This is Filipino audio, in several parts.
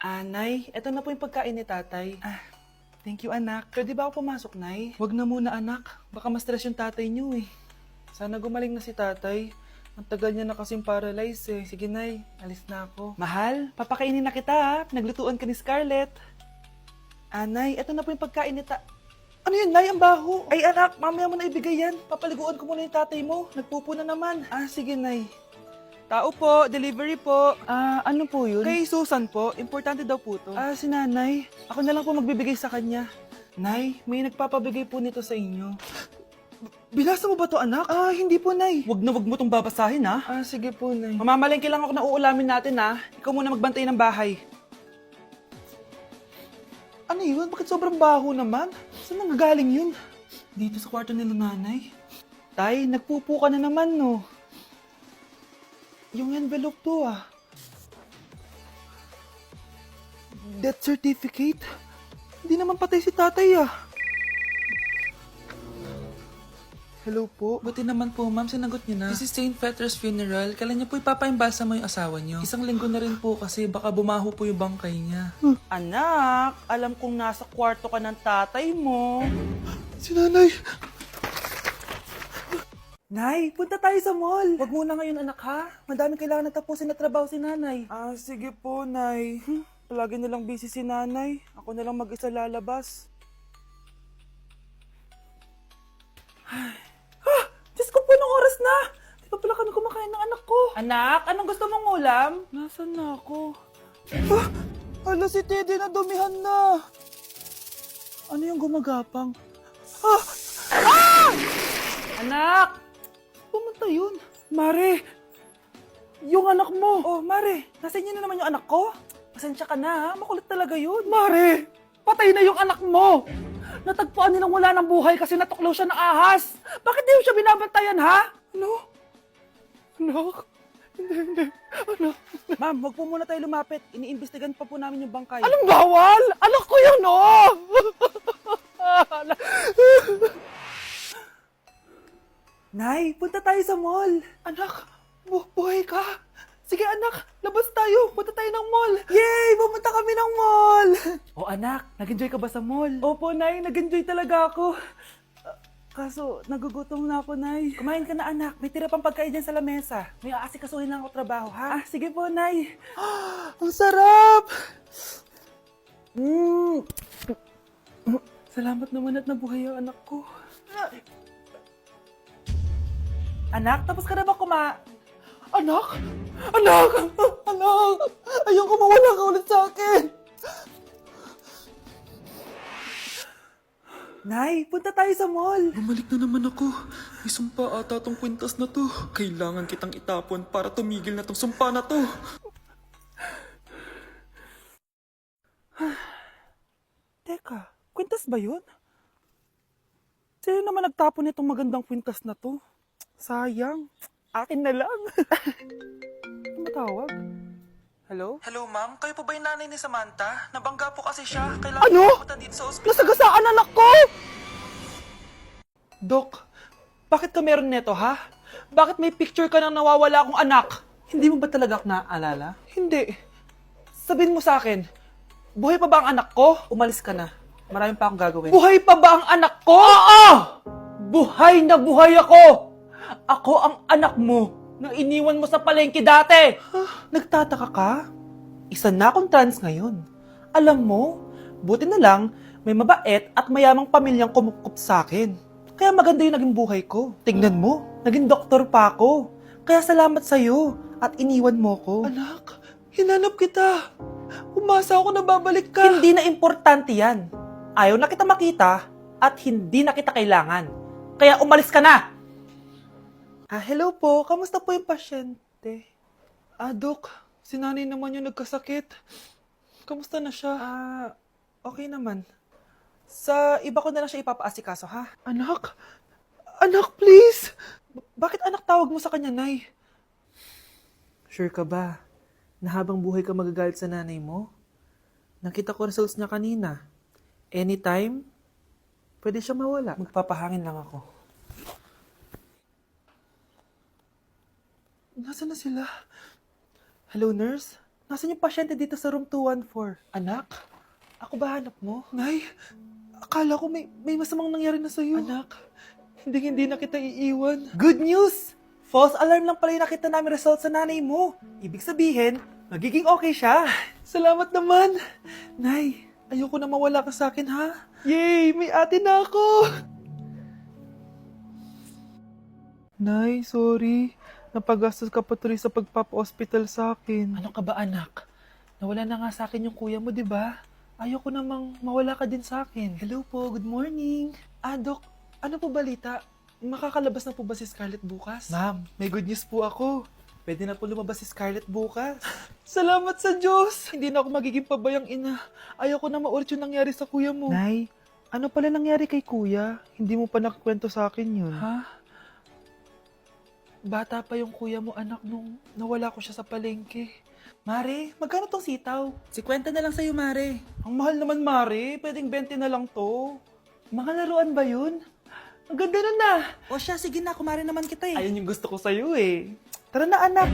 Ah, Nay, eto na po yung pagkain ni tatay. Ah, thank you anak. Pwede ba ako pumasok, Nay? Wag na muna anak. Baka ma-stress yung tatay niyo eh. Sana gumaling na si tatay. Ang tagal niya na kasing paralyzed eh. Sige, Nay. Alis na ako. Mahal, papakainin na kita ha. Naglutuan ka ni Scarlett. Ah, Nay, eto na po yung pagkain ni ta... Ano yun, Nay? Ang baho. Ay, anak, mamaya mo na ibigay yan. Papaliguan ko muna yung tatay mo. Nagpupo na naman. Ah, sige, Nay. Tao po, delivery po. Ah, ano po yun? Kay Susan po, importante daw po to. Ah, si nanay. Ako na lang po magbibigay sa kanya. Nay, may nagpapabigay po nito sa inyo. Binasa mo ba to, anak? Ah, hindi po, Nay. Wag na wag mo tong babasahin, ha? Ah, sige po, Nay. Mamamalengke lang ako na uulamin natin, ha? Ikaw muna magbantay ng bahay. Ano yun? Bakit sobrang baho naman? Saan nanggagaling yun? Dito sa kwarto nila nanay. Tay, nagpupo ka na naman, no? Yung envelope to, ah. Death certificate? Hindi naman patay si tatay, ah. Hello po. Buti naman po, ma'am. Sinagot niyo na. This is St. Peter's Funeral. Kailan niyo po ipapaimbasa mo yung asawa niyo? Isang linggo na rin po kasi baka bumaho po yung bangkay niya. Anak, alam kong nasa kwarto ka ng tatay mo. Si nanay. Nay, punta tayo sa mall. Wag muna ngayon, anak, ha? Madami kailangan na tapusin na trabaho si nanay. Ah, sige po, nay. Hmm, palagi na lang busy si nanay. Ako na lang mag-isa lalabas. Ay. Ah! Diyos ko po, anong oras na? Di pa pala kami kumakain ng anak ko. Anak, anong gusto mong ulam? Nasaan na ako? Ah! Ala, si Teddy na dumihan na. Ano yung gumagapang? Ah! Ah! Anak! Pumunta yun. Mare! Yung anak mo! Oh, Mare! Nasa inyo na naman yung anak ko? Pasensya ka na ha, makulit talaga yun. Mare! Patay na yung anak mo! Natagpuan nilang wala ng buhay kasi natuklaw siya ng ahas. Bakit di mo siya binabantayan ha? Ano? Anak? Hindi, hindi. Anak. Ma'am, wag po muna tayo lumapit. Iniimbestigan pa po namin yung bangkay. Anong bawal? Anak ko yun, oh! Nay, punta tayo sa mall. Anak, bu buhay ka. Sige anak, labas tayo. Punta tayo ng mall. Yay! Pumunta kami ng mall. O anak, nag-enjoy ka ba sa mall? Opo, Nay. Nag-enjoy talaga ako. Ah, Kaso, nagugutom na ako, Nay. Kumain ka na, anak. May tira pang pagkain dyan sa lamesa. May aasikasuhin lang ako trabaho, ha? Ah, sige po, Nay. ang sarap! Mm. Salamat naman at nabuhay ang anak ko. Anak, tapos ka na ba kuma... Anak? Anak! Anak! Ayoko mawala ka ulit sa akin! Nay, punta tayo sa mall. Bumalik na naman ako. May sumpa ata tong kwintas na to. Kailangan kitang itapon para tumigil na tong sumpa na to. Teka, kwintas ba yun? Sino naman nagtapon nitong magandang kwintas na to? Sayang. Akin na lang. Ano matawag? Hello? Hello, ma'am. Kayo po ba yung nanay ni Samantha? Nabangga po kasi siya. Kailangan ano? pumunta dito sa ospital. Nasagasaan anak ko! Dok, bakit ka meron neto, ha? Bakit may picture ka ng nawawala akong anak? Hindi mo ba talaga ako naaalala? Hindi. Sabihin mo sa akin, buhay pa ba ang anak ko? Umalis ka na. Marami pa akong gagawin. Buhay pa ba ang anak ko? Oo! Buhay na buhay ako! Ako ang anak mo na iniwan mo sa palengke dati! nagtataka ka? Isa na akong trans ngayon. Alam mo, buti na lang, may mabait at mayamang pamilyang kumukup sa akin. Kaya maganda yung naging buhay ko. Tingnan mo, naging doktor pa ako. Kaya salamat sa'yo at iniwan mo ko. Anak, hinanap kita. Umasa ako na babalik ka. Hindi na importante yan. Ayaw na kita makita at hindi na kita kailangan. Kaya umalis ka na! Ah, hello po. Kamusta po yung pasyente? Ah, Dok. Si nanay naman yung nagkasakit. Kamusta na siya? Ah, okay naman. Sa iba ko na lang siya ipapaasikaso, ha? Anak? Anak, please! B- bakit anak tawag mo sa kanya, Nay? Sure ka ba? Na habang buhay ka magagalit sa nanay mo? Nakita ko results niya kanina. Anytime, pwede siya mawala. Magpapahangin lang ako. Nasaan na sila? Hello, nurse? Nasaan yung pasyente dito sa room 214? Anak? Ako ba hanap mo? Nay, akala ko may, may masamang nangyari na sa'yo. Anak, hindi hindi na kita iiwan. Good news! False alarm lang pala yung nakita namin result sa nanay mo. Ibig sabihin, magiging okay siya. Salamat naman. Nay, ayoko na mawala ka sa akin ha. Yay, may ate na ako. Nay, sorry. Napagastos ka pa tuloy sa pagpapa-hospital sa akin. Ano ka ba anak? Nawala na nga sa akin yung kuya mo, di ba? Ayoko namang mawala ka din sa akin. Hello po, good morning. Ah, Dok, ano po balita? Makakalabas na po ba si Scarlett bukas? Ma'am, may good news po ako. Pwede na po lumabas si Scarlett bukas. Salamat sa Diyos! Hindi na ako magiging pabayang ina. Ayoko na maulit yung nangyari sa kuya mo. Nay, ano pala nangyari kay kuya? Hindi mo pa nakwento sa akin yun. Ha? Bata pa yung kuya mo anak nung nawala ko siya sa palengke. Mare, magkano tong sitaw? 50 na lang sa'yo, Mare. Ang mahal naman, Mare. Pwedeng 20 na lang to. Mga laruan ba yun? Ang ganda nun na. O siya, sige na. Kumare naman kita eh. Ayun yung gusto ko sa'yo eh. Tara na, anak.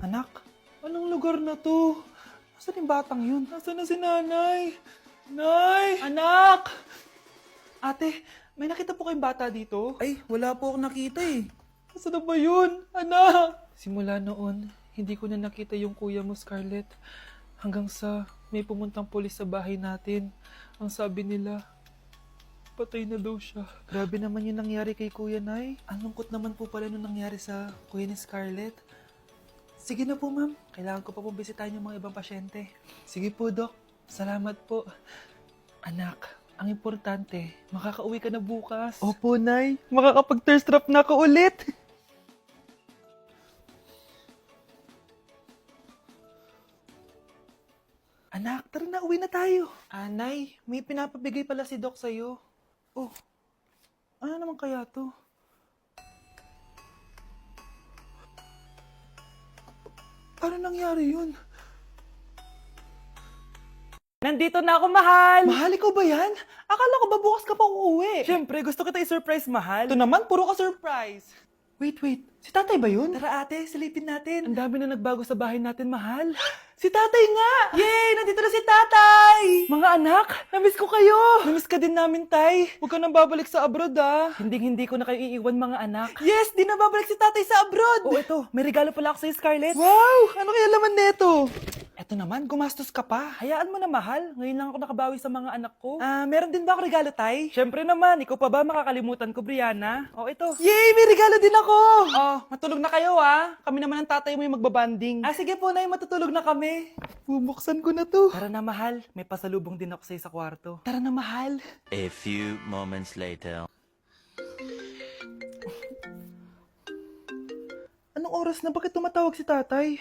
Anak, anong lugar na to? Nasaan yung batang yun? Nasaan na si nanay? Nay! Anak! Ate, may nakita po kayong bata dito? Ay, wala po akong nakita eh. Nasaan na ba yun? Anak! Simula noon, hindi ko na nakita yung kuya mo, Scarlett. Hanggang sa may pumuntang polis sa bahay natin. Ang sabi nila, patay na daw siya. Grabe naman yung nangyari kay Kuya Nay. Ang lungkot naman po pala nung nangyari sa Kuya ni Scarlett. Sige na po, ma'am. Kailangan ko pa pong bisitahin yung mga ibang pasyente. Sige po, Dok. Salamat po. Anak, ang importante, makakauwi ka na bukas. Opo, Nay. Makakapag-thirst trap na ako ulit. Anak, tara na, uwi na tayo. Anay, may pinapabigay pala si Doc sa'yo. Oh, ano naman kaya to? Ano nangyari yun? Nandito na ako, mahal! Mahal, ikaw ba yan? Akala ko ba bukas ka pa uuwi? Siyempre, gusto kita i-surprise, mahal. Ito naman, puro ka surprise. Wait, wait. Si tatay ba yun? Tara ate, silipin natin. Ang dami na nagbago sa bahay natin, mahal. Si tatay nga! Yay! Nandito na si tatay! Mga anak, namiss ko kayo! Namiss ka din namin, tay. Huwag ka nang babalik sa abroad, ah. Hindi hindi ko na kayo iiwan, mga anak. Yes! Di na babalik si tatay sa abroad! Oo, ito. May regalo pala ako sa'yo, Scarlett. Wow! Ano kaya laman neto? Eto naman, gumastos ka pa. Hayaan mo na, mahal. Ngayon lang ako nakabawi sa mga anak ko. Ah, meron din ba ako regalo, tay? Siyempre naman. Ikaw pa ba makakalimutan ko, Brianna? Oh, ito. Yay! May regalo din ako! Oh, matulog na kayo, ah. Kami naman ang tatay mo yung magbabanding. Ah, sige po, nay. Matutulog na kami. Bubuksan ko na to. Tara na, mahal. May pasalubong din ako sa'yo sa kwarto. Tara na, mahal. A few moments later. Anong oras na? Bakit tumatawag si tatay?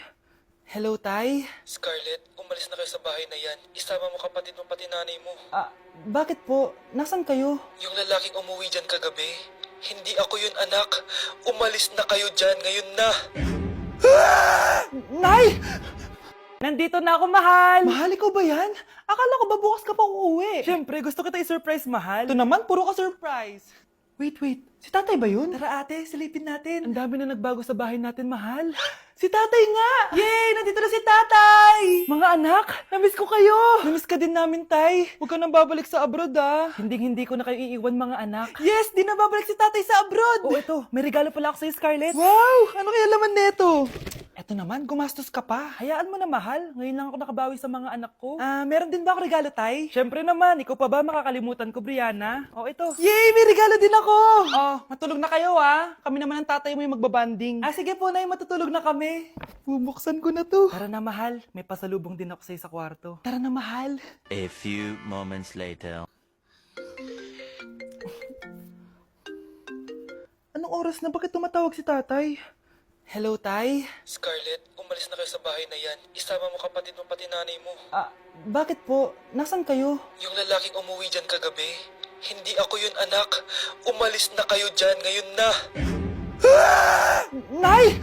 Hello, tay? Scarlett, umalis na kayo sa bahay na yan. Isama mo kapatid mo pati nanay mo. Ah, bakit po? Nasaan kayo? Yung lalaking umuwi dyan kagabi, hindi ako yun anak. Umalis na kayo dyan ngayon na. Nay! Nandito na ako, mahal! Mahal, ikaw ba yan? Akala ko ba bukas ka pa uuwi? Siyempre, gusto kita i-surprise, mahal. Ito naman, puro ka surprise. Wait, wait. Si tatay ba yun? Tara ate, silipin natin. Ang dami na nagbago sa bahay natin, mahal. Si tatay nga! Yay! Nandito na si tatay! Mga anak, namiss ko kayo! Namiss ka din namin, tay. Huwag ka nang babalik sa abroad, ah. Hindi, hindi ko na kayo iiwan, mga anak. Yes! Di na babalik si tatay sa abroad! Oo, ito. May regalo pala ako sa'yo, Scarlett. Wow! Ano kaya laman neto? Eto naman, gumastos ka pa. Hayaan mo na, mahal. Ngayon lang ako nakabawi sa mga anak ko. Ah, meron din ba ako regalo, tay? Siyempre naman. Ikaw pa ba makakalimutan ko, Brianna? Oh, ito. Yay! May regalo din ako! Oh, matulog na kayo, ah. Kami naman ang tatay mo yung magbabanding. Ah, sige po, nay. Matutulog na kami. Bubuksan ko na to. Tara na, mahal. May pasalubong din ako sa'yo sa kwarto. Tara na, mahal. A few moments later. Anong oras na? Bakit tumatawag si tatay? Hello, tay? Scarlett, umalis na kayo sa bahay na yan. Isama mo kapatid mo pati nanay mo. Ah, bakit po? Nasaan kayo? Yung lalaking umuwi dyan kagabi, hindi ako yun anak. Umalis na kayo dyan ngayon na. Nay!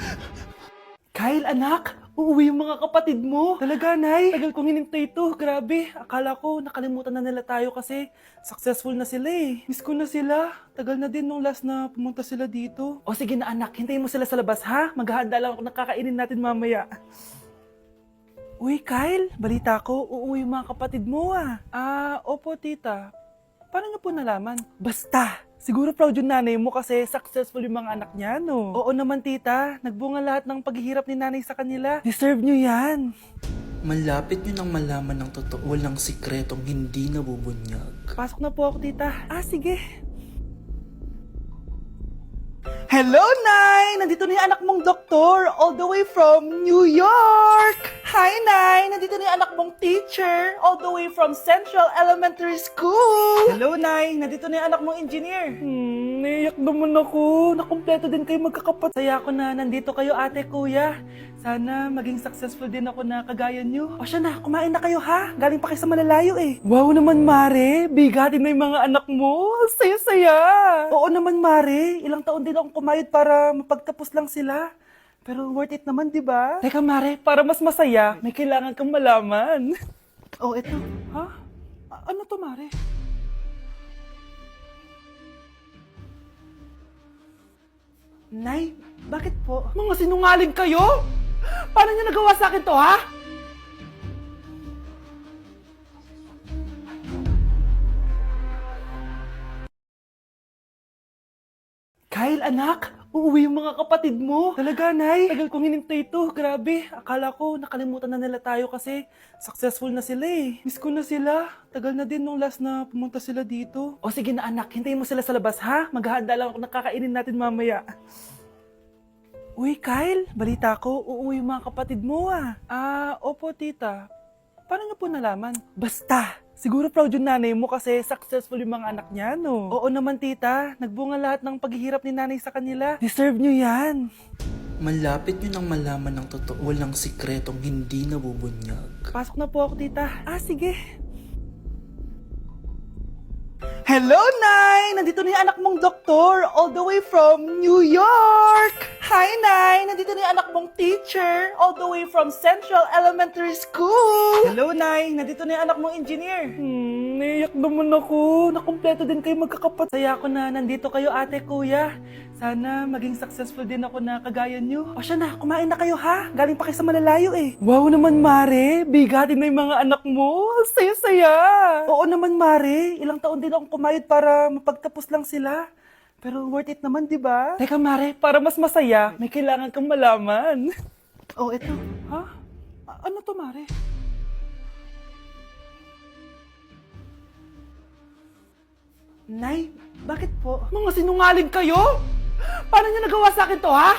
Kyle, anak! Uuwi yung mga kapatid mo. Talaga, Nay? Tagal kong hinintay ito. Grabe. Akala ko nakalimutan na nila tayo kasi successful na sila eh. Miss ko na sila. Tagal na din nung last na pumunta sila dito. O sige na anak, hintayin mo sila sa labas ha. Maghahanda lang ako ng kakainin natin mamaya. Uy, Kyle, balita ko, uuwi yung mga kapatid mo ah. Ah, opo tita. Paano niyo po nalaman? Basta! Siguro proud yung nanay mo kasi successful yung mga anak niya, no? Oo naman, tita. Nagbunga lahat ng paghihirap ni nanay sa kanila. Deserve niyo yan. Malapit nyo nang malaman ng totoo walang sikretong hindi nabubunyag. Pasok na po ako, tita. Ah, sige. Hello, Nay! Nandito na yung anak mong doktor, all the way from New York! Hi, Nay! Nandito na yung anak mong teacher, all the way from Central Elementary School! Hello, Nay! Nandito na yung anak mong engineer. Hmm, naiyak naman ako. Nakumpleto din kayo magkakapat. Saya ko na nandito kayo, ate, kuya. Sana maging successful din ako na kagaya nyo. O siya na, kumain na kayo ha? Galing pa kayo sa malalayo eh. Wow naman, Mare. Bigatin na yung mga anak mo. Saya-saya. Oo naman, Mare. Ilang taon din akong kumayod para mapagtapos lang sila. Pero worth it naman, di ba? Teka, Mare, para mas masaya, may kailangan kang malaman. oh, eto. Ha? A- ano to, Mare? Nay, bakit po? Mga sinungaling kayo? Paano niyo nagawa sa akin to, ha? Kyle, anak, uuwi yung mga kapatid mo. Talaga, Nay. Tagal kong hinintay ito. Grabe. Akala ko nakalimutan na nila tayo kasi successful na sila eh. Miss ko na sila. Tagal na din nung last na pumunta sila dito. O sige na anak, hintayin mo sila sa labas ha. Maghahanda lang ako ng kakainin natin mamaya. Uy, Kyle, balita ko, uuwi yung mga kapatid mo ah. Ah, opo tita. Paano niyo po nalaman? Basta! Siguro proud yung nanay mo kasi successful yung mga anak niya, no? Oo naman, tita. Nagbunga lahat ng paghihirap ni nanay sa kanila. Deserve niyo yan. Malapit nyo nang malaman ng totoo walang sikretong hindi nabubunyag. Pasok na po ako, tita. Ah, sige. Hello, Nay! Nandito na yung anak mong doktor, all the way from New York! Hi, Nay! Nandito na yung anak mong teacher, all the way from Central Elementary School! Hello, Nay! Nandito na yung anak mong engineer. Hmm, naiyak naman ako. Nakumpleto din kayo magkakapat. Saya ko na nandito kayo, ate, kuya. Sana maging successful din ako na kagaya nyo. O siya na, kumain na kayo ha? Galing pa kayo sa malalayo eh. Wow naman, Mare. Bigatin na yung mga anak mo. Saya-saya. Oo naman, Mare. Ilang taon din akong kumayod para mapagtapos lang sila. Pero worth it naman, di ba? Teka, Mare, para mas masaya, may kailangan kang malaman. Oh, eto. Ha? A- ano to, Mare? Nay, bakit po? Mga sinungaling kayo? Paano niyo nagawa sa akin to, ha?